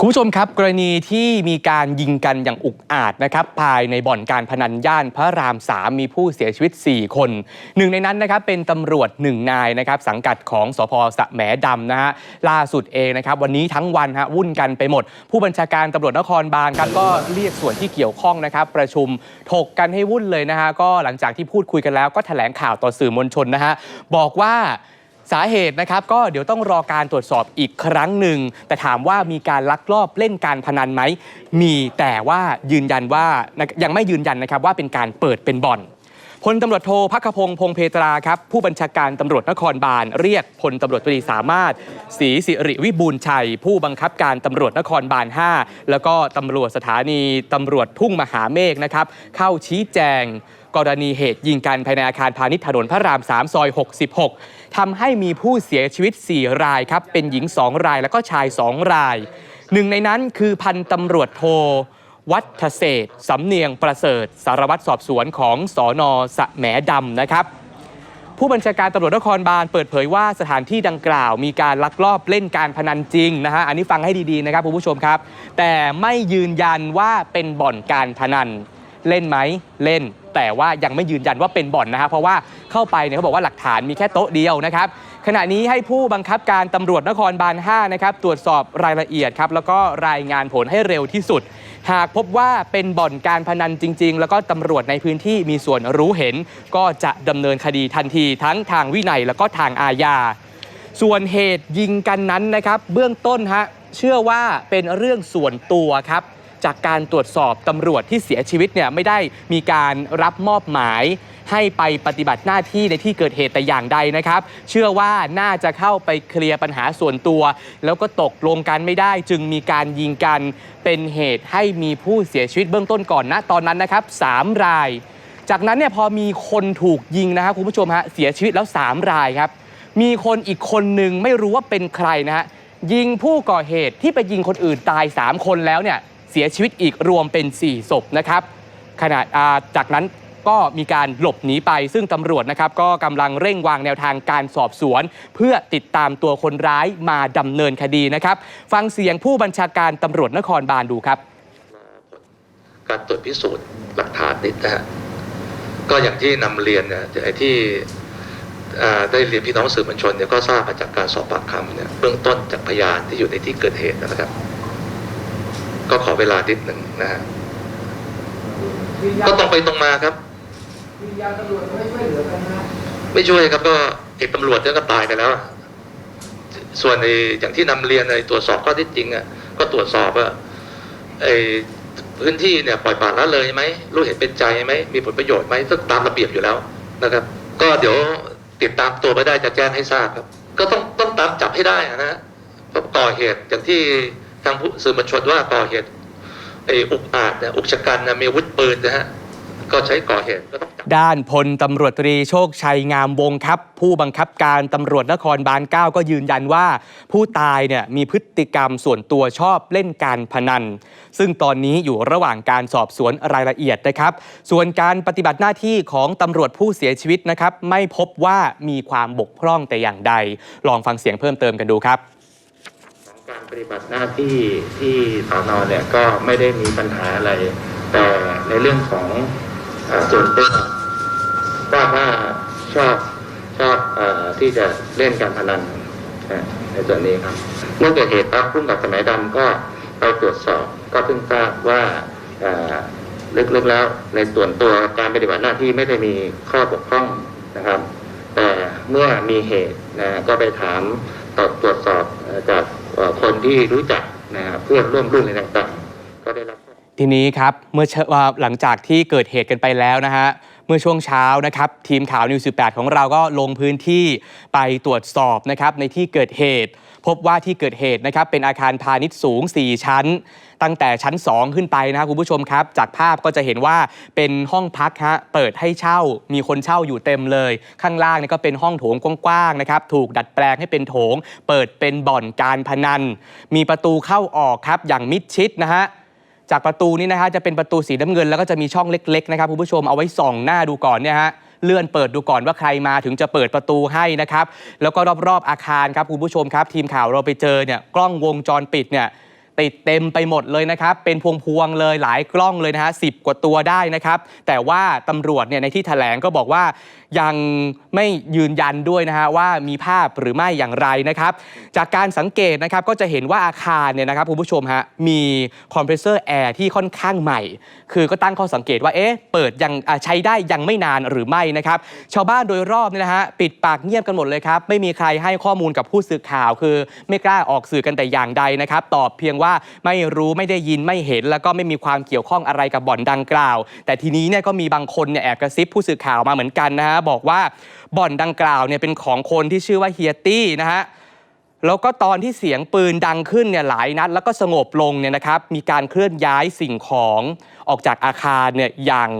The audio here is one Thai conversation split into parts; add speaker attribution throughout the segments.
Speaker 1: คุณผู้ชมครับกรณีที่มีการยิงกันอย่างอุกอาจนะครับภายในบ่อนการพนันย่านพระรามสามมีผู้เสียชีวิต 4 คนหนึ่งในนั้นนะครับเป็นตำรวจหนึ่งนายนะครับสังกัดของสพสะแหมดำนะฮะล่าสุดเองนะครับวันนี้ทั้งวันฮะวุ่นกันไปหมด ผู้บัญชาการตำรวจนครบาลครับก็เรียกส่วนที่เกี่ยวข้องนะครับประชุมถกกันให้วุ่นเลยนะฮะก็หลังจากที่พูดคุยกันแล้วก็แถลงข่าวต่อสื่อมวลชนนะฮะบอกว่า สาเหตุนะครับก็เดี๋ยวต้องรอการตรวจสอบอีกครั้งหนึ่ง แต่ถามว่ามีการลักลอบเล่นการพนันไหม มีแต่ว่ายืนยันว่ายังไม่ยืนยันนะครับว่าเป็นการเปิดเป็นบ่อนพลตำรวจโทพักพงศ์พงเพตราครับ ผู้บัญชาการตำรวจนครบาลเรียกพลตำรวจตรีสามารถศรีสิริวิบูลชัย ผู้บังคับการตำรวจนครบาล 5 แล้วก็ตำรวจสถานีตำรวจทุ่งมหาเมฆนะครับ เข้าชี้แจง กรณีเหตุยิงกันภายในอาคารพาณิชย์ถนนพระราม 3 ซอย 66ทำให้มีผู้เสียชีวิต 4 รายครับ เป็นหญิง 2 รายแล้วก็ชาย 2 ราย หนึ่งในนั้นคือพันตำรวจโทวัฒเศษสำเนียงประเสริฐ สารวัตรสอบสวนของสอนอสะแหมดำนะครับ ผู้บัญชาการตำรวจนครบาลเปิดเผยว่าสถานที่ดังกล่าว มีการลักลอบเล่นการพนันจริงนะฮะอันนี้ฟังให้ดีๆนะครับคุณผู้ชมครับ แต่ไม่ยืนยันว่าเป็นบ่อนการพนัน เล่นไหมเล่น แต่ว่ายังไม่ยืนยันว่าเป็นบ่อนนะฮะเพราะว่าเข้าไปเนี่ยเขาบอกว่าหลักฐานมีแค่โต๊ะเดียวนะครับขณะนี้ให้ผู้บังคับการตำรวจนครบาล5นะครับตรวจสอบรายละเอียดครับแล้วก็รายงานผลให้เร็วที่สุด หากพบว่าเป็นบ่อนการพนันจริง ๆ แล้วก็ตำรวจในพื้นที่มีส่วนรู้เห็น ก็จะดำเนินคดีทันทีทั้งทางวินัยแล้วก็ทางอาญาส่วนเหตุยิงกันนั้นนะครับ เบื้องต้นฮะเชื่อว่าเป็นเรื่องส่วนตัวครับ จากการตรวจสอบตำรวจที่เสียชีวิตเนี่ยไม่ได้มีการรับมอบหมายให้ไปปฏิบัติหน้าที่ในที่เกิดเหตุแต่อย่างใดนะครับ เชื่อว่าน่าจะเข้าไปเคลียร์ปัญหาส่วนตัว แล้วก็ตกลงกันไม่ได้ จึงมีการยิงกันเป็นเหตุให้มีผู้เสียชีวิตเบื้องต้นก่อนนะตอนนั้นนะครับสามราย จากนั้นเนี่ยพอมีคนถูกยิงนะครับคุณผู้ชมฮะเสียชีวิตแล้ว 3 รายครับ มีคนอีกคนหนึ่งไม่รู้ว่าเป็นใครนะฮะยิงผู้ก่อเหตุที่ไปยิงคนอื่นตาย 3 คนแล้วเนี่ย เสียชีวิตอีกรวมเป็น 4 ศพนะครับขณะาจากนั้นก็มีการหลบหนีไป ซึ่งตำรวจนะครับก็กำลังเร่งวางแนวทางการสอบสวน เพื่อติดตามตัวคนร้ายมาดำเนินคดีนะครับ ฟังเสียงผู้บัญชาการตำรวจนครบาลดูครับ
Speaker 2: การตรวจพิสูจน์หลักฐานนิดนะฮะก็อย่างที่นำเรียนเนี่ยไอ้ที่ได้เรียนพี่น้องสื่อมวลชนเนี่ยก็ทราบมาจากการสอบปากคำเนี่ยเบื้องต้นจากพยานที่อยู่ในที่เกิดเหตุนะครับ ก็ขอเวลานิดหนึ่งนะฮะก็ตรงไปตรงมาครับ
Speaker 3: วิญญาณตำรวจไม่ช่วยเหลือกันนะ
Speaker 2: ไม่ช่วยครับก็เอกตำรวจเนี่ยก็ตายไปแล้วอะส่วนในอย่างที่นำเรียนในตรวจสอบข้อเท็จจริงอะก็ตรวจสอบว่าไอ้พื้นที่เนี่ยปล่อยปละละเลยไหมรู้เห็นเป็นใจไหมมีผลประโยชน์ไหมซึ่งตามระเบียบอยู่แล้วนะครับ ก็เดี๋ยวติดตามตัวไปได้จะแจ้งให้ทราบครับ ก็ต้องต้องตามจับให้ได้อะนะฮะเพราะก่อเหตุอย่างที่ ทางผู้สื่อมวลชนว่าก่อเหตุไอ้อุกอาจนี่ยอุกชะกันนะมีอาวุธปืนนะฮะก็ใช้ก่อเหตุก็ต้องจับ
Speaker 1: ด้านพลตำรวจตรีโชคชัยงามวงครับ ผู้บังคับการตำรวจนครบาล 9 ก็ยืนยันว่า ผู้ตายเนี่ยมีพฤติกรรมส่วนตัวชอบเล่นการพนัน ซึ่งตอนนี้อยู่ระหว่างการสอบสวนรายละเอียดนะครับ ส่วนการปฏิบัติหน้าที่ของตำรวจผู้เสียชีวิตนะครับ ไม่พบว่ามีความบกพร่องแต่อย่างใด ลองฟังเสียงเพิ่มเติมกันดูครับ
Speaker 4: การปฏิบัติหน้าที่ที่สอนอเนี่ยก็ไม่ได้มีปัญหาอะไร แต่ในเรื่องของอส่วนตัวทราบว่าชอบชอบอที่จะเล่นการพนันในส่วนนี้ครับเมื่อเกิดเหตุปั๊บพุ่งกับสมัยดำก็ไปตรวจสอบก็เพิ่งทราบว่าลึกๆแล้วในส่วนตัวการปฏิบัติหน้าที่ไม่ได้มีข้อบกพร่องนะครับ แต่เมื่อมีเหตุนะก็ไปถามตอตรวจสอบจาก คนที่รู้จักนะครับเพื่อนร่วมรุ่นอะไรต่างๆ ก็ได้รับ
Speaker 1: ทีนี้ครับเมื่อว่าหลังจากที่เกิดเหตุกันไปแล้วนะฮะเมื่อช่วงเช้านะครับ ทีมข่าวนิวสิของเราก็ลงพื้นที่ไปตรวจสอบนะครับในที่เกิดเหตุ พบว่าที่เกิดเหตุนะครับเป็นอาคารพาณิชย์สูง 4 ชั้น ตั้งแต่ชั้น 2 ขึ้นไปนะครับคุณผู้ชมครับ จากภาพก็จะเห็นว่าเป็นห้องพักฮะเปิดให้เช่า มีคนเช่าอยู่เต็มเลย ข้างล่างนี่ก็เป็นห้องโถงกว้างๆนะครับถูกดัดแปลงให้เป็นโถง เปิดเป็นบ่อนการพนัน มีประตูเข้าออกครับอย่างมิดชิดนะฮะจากประตูนี้นะฮะจะเป็นประตูสีน้ำเงินแล้วก็จะมีช่องเล็กๆนะครับคุณผู้ชมเอาไว้ส่องหน้าดูก่อนเนี่ยฮะ เลื่อนเปิดดูก่อนว่าใครมาถึงจะเปิดประตูให้นะครับ แล้วก็รอบๆอาคารครับคุณผู้ชมครับ ทีมข่าวเราไปเจอเนี่ยกล้องวงจรปิดเนี่ย ติดเต็มไปหมดเลยนะครับ เป็นพวงๆเลยหลายกล้องเลยนะฮะสิกว่าตัวได้นะครับ แต่ว่าตำรวจเนี่ยในที่แถลงก็บอกว่ายังไม่ยืนยันด้วยนะฮะว่ามีภาพหรือไม่อย่างไรนะครับ จากการสังเกตนะครับก็จะเห็นว่าอาคารเนี่ยนะครับคุณผู้ชมฮะมีคอมเพรสเซอร์แอร์ที่ค่อนข้างใหม่ คือก็ตั้งข้อสังเกตว่าเอ๊ะเปิดยังใช้ได้ยังไม่นานหรือไม่นะครับ ชาวบ้านโดยรอบเนี่ยนะฮะปิดปากเงียบกันหมดเลยครับ ไม่มีใครให้ข้อมูลกับผู้สื่อข่าว คือไม่กล้าออกสื่อกันแต่อย่างใดนะครับ ตอบเพียงว่าไม่รู้ไม่ได้ยินไม่เห็น แล้วก็ไม่มีความเกี่ยวข้องอะไรกับบ่อนดังกล่าว แต่ทีนี้เนี่ยก็มีบางคนเนี่ยแอบกระซิบผู้สื่อข่าวมาเหมือนกันนะฮะบอกว่าบ่อนดังกล่าวเนี่ยเป็นของคนที่ชื่อว่าเฮียตี้นะฮะแล้วก็ตอนที่เสียงปืนดังขึ้นเนี่ยหลายนัด แล้วก็สงบลงเนี่ยนะครับมีการเคลื่อนย้ายสิ่งของออกจากอาคารเนี่ยอย่าง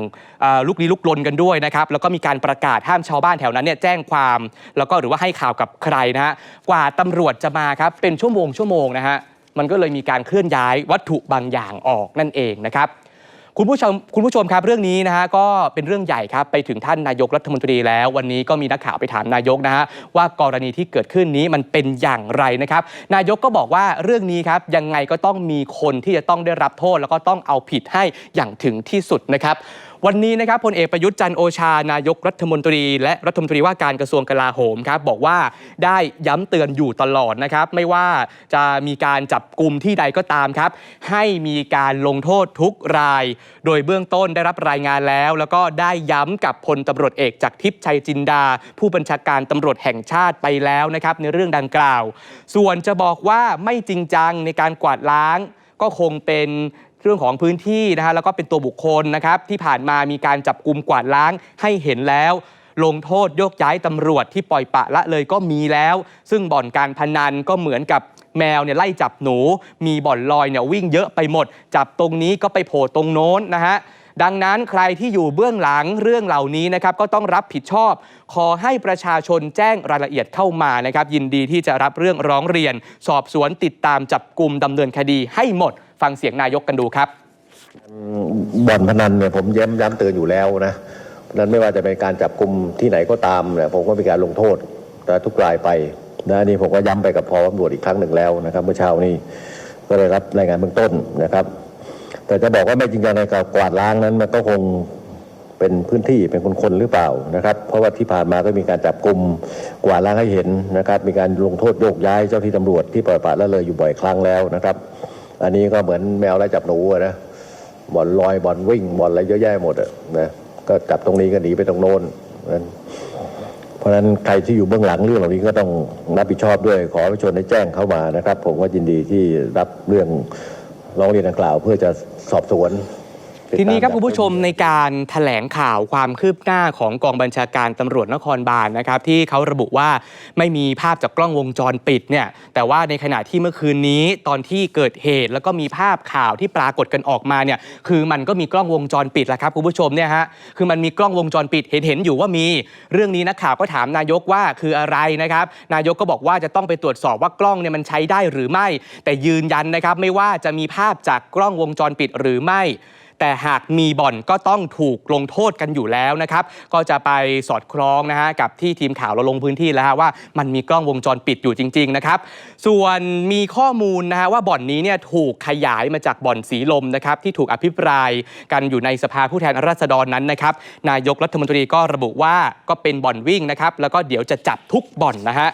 Speaker 1: ลุกลี้ลุกลนกันด้วยนะครับแล้วก็มีการประกาศห้ามชาวบ้านแถวนั้นเนี่ยแจ้งความ แล้วก็หรือว่าให้ข่าวกับใครนะฮะกว่าตำรวจจะมาครับเป็นชั่วโมงชั่วโมงนะฮะ มันก็เลยมีการเคลื่อนย้ายวัตถุบางอย่างออกนั่นเองนะครับคุณผู้ชมคุณผู้ชมครับเรื่องนี้นะฮะก็เป็นเรื่องใหญ่ครับไปถึงท่านนายกรัฐมนตรีแล้ว วันนี้ก็มีนักข่าวไปถามนายกนะฮะว่ากรณีที่เกิดขึ้นนี้มันเป็นอย่างไรนะครับ นายกก็บอกว่าเรื่องนี้ครับยังไงก็ต้องมีคนที่จะต้องได้รับโทษ แล้วก็ต้องเอาผิดให้อย่างถึงที่สุดนะครับ วันนี้นะครับพลเอกประยุทธ์จันโอชานายกรัฐมนตรี และรัฐมนตรีว่าการกระทรวงกลาโหมครับบอกว่าได้ย้ำเตือนอยู่ตลอดนะครับไม่ว่าจะมีการจับกลุ่มที่ใดก็ตามครับ ให้มีการลงโทษทุกราย โดยเบื้องต้นได้รับรายงานแล้ว แล้วก็ได้ย้ำกับพลตำรวจเอกจากทิพย์ชัยจินดา ผู้บัญชาการตำรวจแห่งชาติไปแล้วนะครับในเรื่องดังกล่าว ส่วนจะบอกว่าไม่จริงจังในการกวาดล้าง ก็คงเป็นเรื่องของพื้นที่นะฮะแล้วก็เป็นตัวบุคคลนะครับที่ผ่านมามีการจับกลุ่มกวาดล้างให้เห็นแล้ว ลงโทษโยกย้ายตำรวจที่ปล่อยปะละเลยก็มีแล้ว ซึ่งบ่อนการพนันก็เหมือนกับแมวเนี่ยไล่จับหนู มีบ่อนลอยเนี่ยวิ่งเยอะไปหมด จับตรงนี้ก็ไปโผล่ตรงโน้นนะฮะ ดังนั้นใครที่อยู่เบื้องหลังเรื่องเหล่านี้นะครับก็ต้องรับผิดชอบ ขอให้ประชาชนแจ้งรายละเอียดเข้ามานะครับยินดีที่จะรับเรื่องร้องเรียน สอบสวนติดตามจับกลุ่มดำเนินคดีให้หมด ฟังเสียงนายกกันดูครับ
Speaker 5: บ่อนพนันเนี่ยผมย้ำย้ำเตือนอยู่แล้วนะนั้นไม่ว่าจะเป็นการจับกลุ่มที่ไหนก็ตามเนี่ยผมก็มีการลงโทษแต่ทุกรายไปนะนี่ผมก็ย้ำไปกับพอตำรวจอีกครั้งหนึ่งแล้วนะครับ เมื่อเช้านี้ก็ได้รับรายงานเบื้องต้นนะครับ แต่จะบอกว่าไม่จริงจังในการกวาดล้างนั้นมันก็คงเป็นพื้นที่เป็นคนๆหรือเปล่านะครับ เพราะว่าที่ผ่านมาก็มีการจับกลุ่มกวาดล้างให้เห็นนะครับ มีการลงโทษโยกย้ายเจ้าที่ตำรวจที่ปล่อยปละละเลยอยู่บ่อยครั้งแล้วนะครับ อันนี้ก็เหมือนแมวไล่จับหนูนะบ่อนลอยบ่อนวิ่งบ่อนอะไรเยอะแยะหมดนะก็จับตรงนี้ก็หนีไปตรงโน้นเพราะฉะนั้นใครที่อยู่เบื้องหลังเรื่องเหล่านี้ก็ต้องรับผิดชอบด้วย ขอให้ประชาชนได้แจ้งเข้ามานะครับ ผมก็ยินดีที่รับเรื่องร้องเรียนดังกล่าว เพื่อจะ สอบสวน
Speaker 1: ทีนี้ครับ
Speaker 5: จั
Speaker 1: คุณผู้ชมในการแถลงข่าวความคืบหน้าของกองบัญชาการตำรวจนครบาลนะครับ ที่เขาระบุว่าไม่มีภาพจากกล้องวงจรปิดเนี่ยแต่ว่าในขณะที่เมื่อคืนนี้ตอนที่เกิดเหตุ แล้วก็มีภาพข่าวที่ปรากฏกันออกมาเนี่ยคือมันก็มีกล้องวงจรปิดแหละครับคุณผู้ชมเนี่ยฮะคือมันมีกล้องวงจรปิดเห็นเห็นอยู่ว่ามี เรื่องนี้นักข่าวก็ถามนายกว่าคืออะไรนะครับ นายกก็บอกว่าจะต้องไปตรวจสอบว่ากล้องเนี่ยมันใช้ได้หรือไม่ แต่ยืนยันนะครับไม่ว่าจะมีภาพจากกล้องวงจรปิดหรือไม่ แต่หากมีบ่อนก็ต้องถูกลงโทษกันอยู่แล้วนะครับ ก็จะไปสอดคล้องนะฮะกับที่ทีมข่าวเราลงพื้นที่แล้วว่ามันมีกล้องวงจรปิดอยู่จริง ๆ นะครับ ส่วนมีข้อมูลนะฮะว่าบ่อนนี้เนี่ยถูกขยายมาจากบ่อนสีลมนะครับที่ถูกอภิปรายกันอยู่ในสภาผู้แทนราษฎรนั้นนะครับ นายกรัฐมนตรีก็ระบุว่าก็เป็นบ่อนวิ่งนะครับแล้วก็เดี๋ยวจะจับทุกบ่อนนะฮะ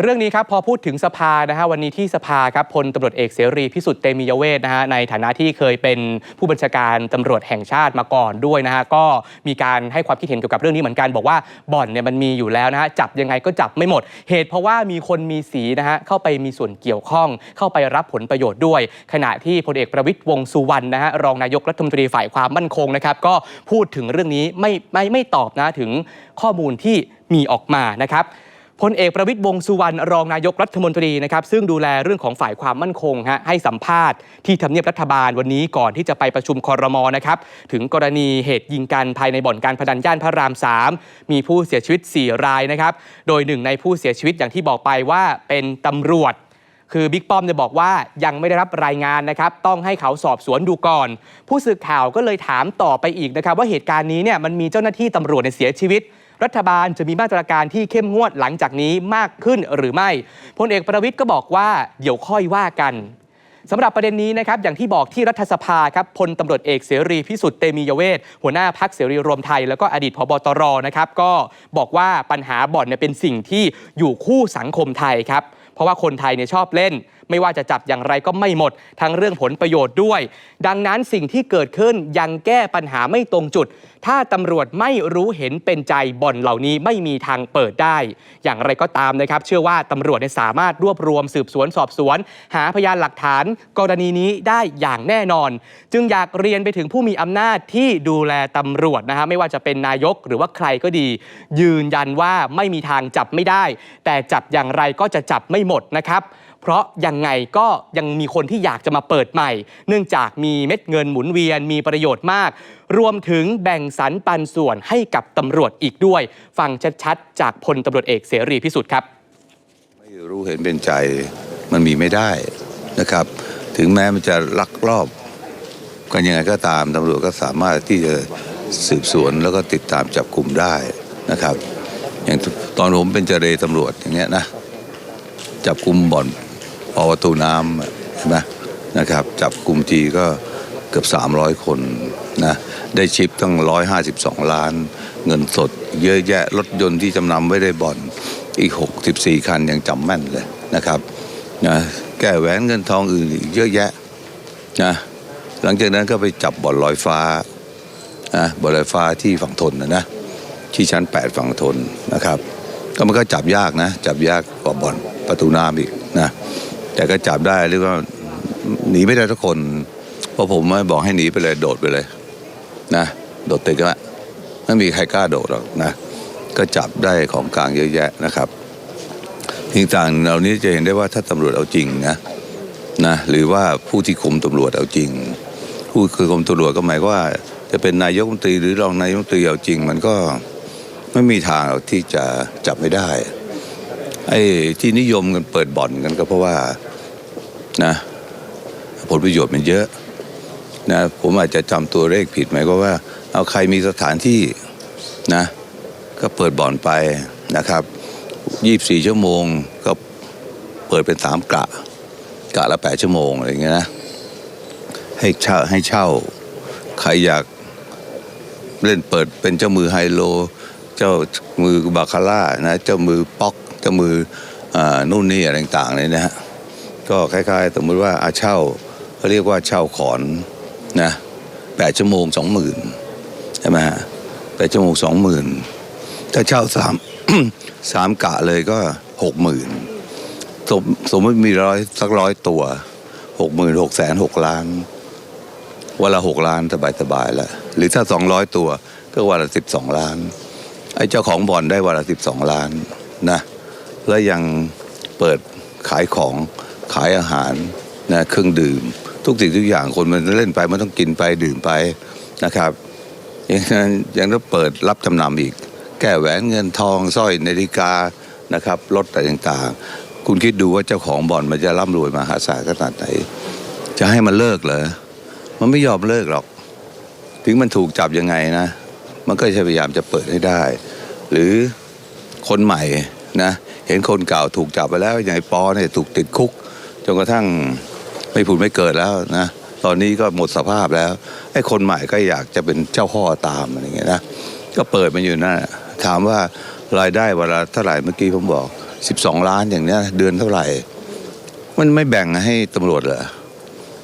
Speaker 1: เรื่องนี้ครับพอพูดถึงสภานะฮะวันนี้ที่สภาครับพลตำรวจเอกเสรีพิสุทธิ์เตมียเวทนะฮะในฐานะที่เคยเป็นผู้บัญชาการตำรวจแห่งชาติมาก่อนด้วยนะฮะก็มีการให้ความคิดเห็นเกี่ยวกับเรื่องนี้เหมือนกันบอกว่าบ่อนเนี่ยมันมีอยู่แล้วนะฮะจับยังไงก็จับไม่หมด เหตุเพราะว่ามีคนมีสีนะฮะเข้าไปมีส่วนเกี่ยวข้อง เข้าไปรับผลประโยชน์ด้วย ขณะที่พลเอกประวิตยวงสุวรรณนะฮะรองนายกรัฐมนตรีฝ่ายความมั่นคงนะครับก็พูดถึงเรื่องนี้ไม่ไม่ไม่ตอบนะถึงข้อมูลที่มีออกมานะครับ พลเอกประวิตยวงสุวรรณรองนายกรัฐมนตรีนะครับซึ่งดูแลเรื่องของฝ่ายความมั่นคงฮะให้สัมภาษณ์ที่ทำเนียบรัฐบาลวันนี้ก่อนที่จะไปประชุมคอรมอนะครับถึงกรณีเหตุยิงกันภายในบ่อนการพนันย่านพระราม 3 มีผู้เสียชีวิต 4 รายนะครับโดยหนึ่งในผู้เสียชีวิตอย่างที่บอกไปว่าเป็นตำรวจคือบิ๊กป้อมเนี่ยบอกว่ายังไม่ได้รับรายงานนะครับ ต้องให้เขาสอบสวนดูก่อน ผู้สื่อข่าวก็เลยถามต่อไปอีกนะครับ ว่าเหตุการณ์นี้เนี่ยมันมีเจ้าหน้าที่ตำรวจเสียชีวิต รัฐบาลจะมีมาตรการที่เข้มงวดหลังจากนี้มากขึ้นหรือไม่พลเอกประวิทย์ก็บอกว่าเดี๋ยวค่อยว่ากันสำหรับประเด็นนี้นะครับอย่างที่บอกที่รัฐสภาครับพลตำรวจเอกเสรีพิสุทธิ์เตมียเวทหัวหน้าพักเสรีรวมไทย แล้วก็อดีตพบตรนะครับก็บอกว่าปัญหาบ่อนเนี่ยเป็นสิ่งที่อยู่คู่สังคมไทยครับเพราะว่าคนไทยเนี่ยชอบเล่นไม่ว่าจะจับอย่างไรก็ไม่หมด ทั้งเรื่องผลประโยชน์ด้วย ดังนั้นสิ่งที่เกิดขึ้นยังแก้ปัญหาไม่ตรงจุด ถ้าตำรวจไม่รู้เห็นเป็นใจบ่อนเหล่านี้ไม่มีทางเปิดได้ อย่างไรก็ตามนะครับ เชื่อว่าตำรวจสามารถรวบรวมสืบสวนสอบสวน หาพยานหลักฐาน กรณีนี้ได้อย่างแน่นอน จึงอยากเรียนไปถึงผู้มีอำนาจที่ดูแลตำรวจนะฮะไม่ว่าจะเป็นนายกหรือว่าใครก็ดี ยืนยันว่าไม่มีทางจับไม่ได้ แต่จับอย่างไรก็จะจับไม่หมดนะครับ เพราะยังไงก็ยังมีคนที่อยากจะมาเปิดใหม่ เนื่องจากมีเม็ดเงินหมุนเวียนมีประโยชน์มาก รวมถึงแบ่งสรรปันส่วนให้กับตำรวจอีกด้วย ฟังชัดๆ จากพลตำรวจเอกเสรีพิสุทธิ์ครับ
Speaker 6: ไม่รู้เห็นเป็นใจมันมีไม่ได้นะครับ ถึงแม้มันจะลักลอบ กันยังไงก็ตามตำรวจก็สามารถที่จะสืบสวนแล้วก็ติดตามจับกลุ่มได้นะครับ อย่างตอนผมเป็นเจรตำรวจอย่างเงี้ยนะจับกลุ่มบ่อน อประตูน้ำใช่ไหมนะครับจับกลุ่มทีก็เกือบ 300 คนนะได้ชิปตั้ง 152 ล้าน เงินสด เยอะแยะรถยนต์ที่จำนำไว้ได้บ่อนอีก 64 คันยังจำแม่นเลยนะครับนะแก้แหวนเงินทองอื่นอีกเยอะแยะนะหลังจากนั้นก็ไปจับบ่อนลอยฟ้านะบ่อนลอยฟ้าที่ฝั่งทนนะนะที่ชั้น 8 ฝั่งทนนะครับ ก็มันก็จับยากนะ จับยากกว่าบ่อนประตูน้ำอีกนะ แต่ก็จับได้เรียกว่าหนีไม่ได้ทุกคน เพราะผมไม่บอกให้หนีไปเลยโดดไปเลย นะ โดดตึกอะไม่มีใครกล้าโดดหรอกนะ ก็จับได้ของกลางเยอะแยะนะครับสิ่งต่างเหล่านี้จะเห็นได้ว่าถ้าตำรวจเอาจริงนะนะหรือว่าผู้ที่คุมตำรวจเอาจริง ผู้คือคุมตำรวจก็หมายความว่า จะเป็นนายกรัฐมนตรีหรือรองนายกรัฐมนตรีเอาจริง มันก็ไม่มีทางหรอกที่จะจับไม่ได้ ไอ้ที่นิยมกันเปิดบ่อนกันก็เพราะว่านะผลประโยชน์มันเยอะนะผมอาจจะจำตัวเลขผิดไหมก็ว่า เอาใครมีสถานที่นะก็เปิดบ่อนไปนะครับ24 ชั่วโมงก็เปิดเป็นสามกะกะละ 8 ชั่วโมงอะไรเงี้ยนะให้เช่าให้เช่า ใครอยากเล่นเปิดเป็นเจ้ามือไฮโล เจ้ามือบาคาร่านะเจ้ามือป๊อก เจ้ามือนู่นนี่อะไรต่างๆเลยนะฮะก็คล้ายๆ สมมติว่าอาเช่าเขาเรียกว่าเช่าขอนนะแปดชั่วโมงสองหมื่นใช่ไหมฮะแปดชั่วโมงสองหมื่นถ้าเช่าสามสามกะเลยก็หกหมื่นสมสมมติมีร้อยสักร้อยตัวหกหมื่นหกแสนหกล้านวันละหกล้านสบายสบายๆแล้วหรือถ้าสองร้อยตัวก็วันละสิบสองล้านไอ้เจ้าของบ่อนได้วันละสิบสองล้านนะ แล้วยังเปิดขายของขายอาหารนะเครื่องดื่ม ทุกสิ่งทุกอย่างคนมันเล่นไปมันต้องกินไปดื่มไปนะครับอย่างนั้นยังต้องเปิดรับจำนำอีก แก้แหวนเงินทองสร้อยนาฬิกานะครับรถอะไรต่างๆ คุณคิดดูว่าเจ้าของบ่อนมันจะร่ำรวยมหาศาลขนาดไหนจะให้มันเลิกเหรอมันไม่ยอมเลิกหรอก ถึงมันถูกจับยังไงนะ มันก็จะพยายามจะเปิดให้ได้ หรือคนใหม่นะ เห็นคนเก่าถูกจับไปแล้วอย่างไอ้ปอเนี่ยถูกติดคุกจนกระทั่งไม่ผุดไม่เกิดแล้วนะตอนนี้ก็หมดสภาพแล้วไอ้คนใหม่ก็อยากจะเป็นเจ้าพ่อตามอะไรอย่างเงี้ยนะก็เปิดมันอยู่นั่นน่ะถามว่ารายได้เวลาเท่าไหร่เมื่อกี้ผมบอก 12 ล้านอย่างเนี้ยเดือนเท่าไหร่ มันไม่แบ่งให้ตำรวจเหรอ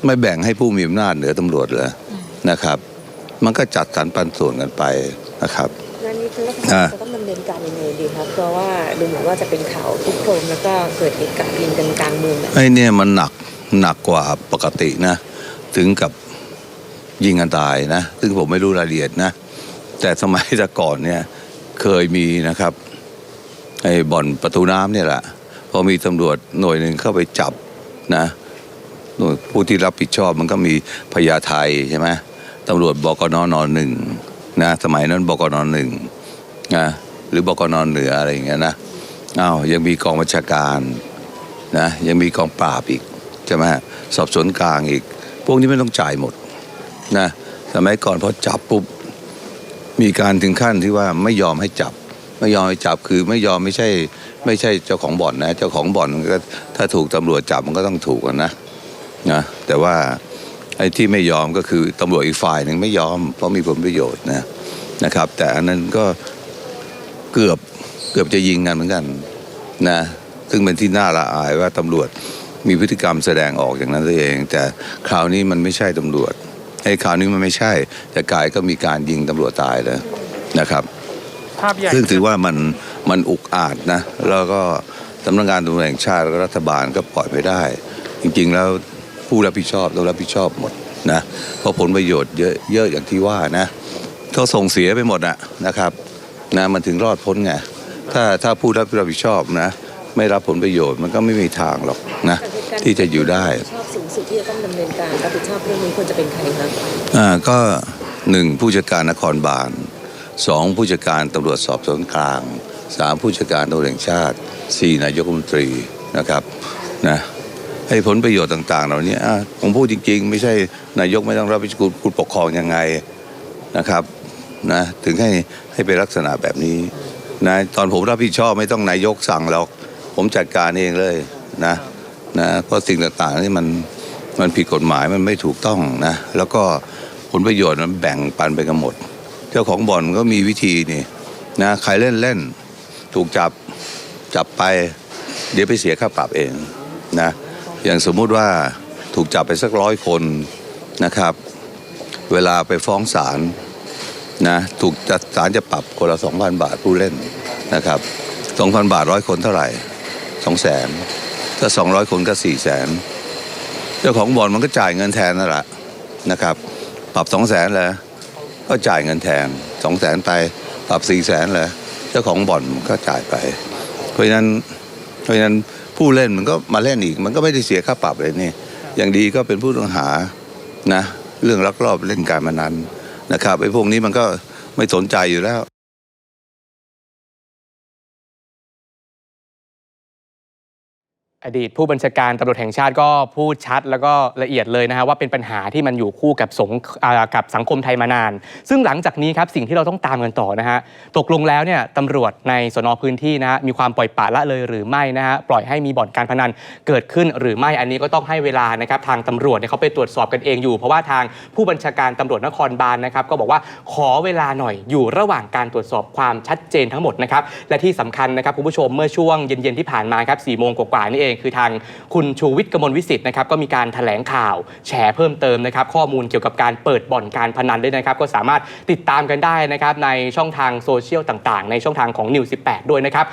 Speaker 6: ไม่แบ่งให้ผู้มีอำนาจเหนือตำรวจเหรอนะครับ มันก็จัดสรรปันส่วนกันไปนะครับ
Speaker 7: งานนี้คืองดำเนินการยังไงดีครับเพราะว่าดูเหมือนว่าจะเป็นข่าวทุกโครมแล้วก็เกิดเหตุการณ์ยิงกันกลางเมืองแบบ
Speaker 6: ไอ้เนี่ยมันหนักหนักกว่าปกตินะ ถึงกับยิงกันตายนะ ซึ่งผมไม่รู้รายละเอียดนะ แต่สมัยแต่ก่อนเนี่ยเคยมีนะครับไอ้บ่อนประตูน้ำเนี่ยแหละพอมีตำรวจหน่วยหนึ่งเข้าไปจับนะหน่วยผู้ที่รับผิดชอบมันก็มีพญาไทใช่ไหมตำรวจบกนนหนึ่งนะสมัยนั้นบกนหนึ่งนะ หรือบกนเหนืออะไรอย่างเงี้ยนะอ้าวยังมีกองบัญชาการนะยังมีกองปราบอีกใช่ไหมสอบสวนกลางอีก พวกนี้ไม่ต้องจ่ายหมดนะสมัยก่อนพอจับปุ๊บมีการถึงขั้นที่ว่าไม่ยอมให้จับ ไม่ยอมไปจับคือไม่ยอมไม่ใช่ไม่ใช่เจ้าของบ่อนนะ เจ้าของบ่อนก็ถ้าถูกตำรวจจับมันก็ต้องถูกนะนะแต่ว่าไอ้ที่ไม่ยอมก็คือตำรวจอีกฝ่ายหนึ่งไม่ยอมเพราะมีผลประโยชน์นะนะครับ แต่อันนั้นก็ เกือบเกือบจะยิงกันเหมือนกันนะซึ่งเป็นที่น่าละอายว่าตำรวจมีพฤติกรรมแสดงออกอย่างนั้นเอง แต่คราวนี้มันไม่ใช่ตำรวจไอ้คราวนี้มันไม่ใช่ แต่กายก็มีการยิงตำรวจตายเลยนะครับ
Speaker 8: ภาพใหญ่
Speaker 6: ซึ่งถือว่ามันมันอุกอาจนะแล้วก็สำนักงานตำรวจแห่งชาติแล้วก็รัฐบาลก็ปล่อยไม่ได้ จริงๆแล้วผู้รับผิดชอบต้องรับผิดชอบหมดนะเพราะผลประโยชน์เยอะเยอะอย่างที่ว่านะเขาส่งเสียไปหมดอะนะครับ นะมันถึงรอดพ้นไงถ้าถ้าผู้รับผิดชอบนะ ไม่รับผลประโยชน์มันก็ไม่มีทางหรอกนะที่จะอยู่ได้
Speaker 7: ชอบสูงสุดที่จะต้องดำเนินการรับผิดชอบเรื่องนี้ควรจะเป็นใครคะ
Speaker 6: อ่าก็หนึ่งผู้จัดการนครบาลสองผู้จัดการตำรวจสอบสวนกลางสามผู้จัดการตำรวจแห่งชาติสี่นายกรัฐมนตรีนะครับนะให้ผลประโยชน์ต่าง ๆ เหล่านี้อะผมพูดจริง ๆ ไม่ใช่นายกไม่ต้องรับผิดชอบคุณปกครองยังไงนะครับ นะถึงให้ให้เป็นลักษณะแบบนี้นะตอนผมรับผิดชอบไม่ต้องนายกสั่งหรอกผมจัดการเองเลยนะนะเพราะสิ่งต่างๆนี่มันมันผิดกฎหมายมันไม่ถูกต้องนะแล้วก็ผลประโยชน์มันแบ่งปันไปกันหมด เจ้าของบ่อนก็มีวิธีนี่นะใครเล่นเล่น ถูกจับจับไป เดี๋ยวไปเสียค่าปรับเองนะอย่างสมมุติว่าถูกจับไปสักร้อยคนนะครับ เวลาไปฟ้องศาล นะถูกจัดศาลจะปรับคนละสองพันบาทผู้เล่นนะครับสองพันบาทร้อยคนเท่าไหร่สองแสนถ้าสองร้อยคนก็สี่แสนเจ้าของบ่อนมันก็จ่ายเงินแทนนั่นแหละนะครับ ปรับสองแสนเลยก็จ่ายเงินแทนสองแสนไปปรับสี่แสนเลยเจ้าของบ่อนก็จ่ายไป เพราะฉะนั้นเพราะฉะนั้นผู้เล่นมันก็มาเล่นอีก มันก็ไม่ได้เสียค่าปรับเลยนี่อย่างดีก็เป็นผู้ต้องหานะ เรื่องลักลอบเล่นการพนัน นะครับไอ้พวกนี้มันก็ไม่สนใจอยู่แล้ว
Speaker 1: อดีตผู้บัญชาการตำรวจแห่งชาติก็พูดชัดแล้วก็ละเอียดเลยนะฮะว่าเป็นปัญหาที่มันอยู่คู่กับสงกับสังคมไทยมานาน ซึ่งหลังจากนี้ครับสิ่งที่เราต้องตามกันต่อนะฮะตกลงแล้วเนี่ยตำรวจในสนพื้นที่นะฮะมีความปล่อยปละละเลยหรือไม่นะฮะปล่อยให้มีบ่อนการพนันเกิดขึ้นหรือไม่อันนี้ก็ต้องให้เวลานะครับทางตำรวจเนี่ยเขาไปตรวจสอบกันเองอยู่ เพราะว่าทางผู้บัญชาการตำรวจนครบาลนะครับก็บอกว่าขอเวลาหน่อยอยู่ระหว่างการตรวจสอบความชัดเจนทั้งหมดนะครับและที่สำคัญนะครับคุณผู้ชมเมื่อช่วงเย็นๆที่ผ่านมาครับสี่โมงกว่าๆนี่เองคือทางคุณชูวิทย์กมลวิสิทธิ์นะครับก็มีการถแถลงข่าวแชร์เพิ่มเติมนะครับข้อมูลเกี่ยวกับการเปิดบ่อนการพนันด้วยนะครับ ก็สามารถติดตามกันได้นะครับในช่องทางโซเชียลต่างๆ ในช่องทางของนิว18 ด้วยนะครับ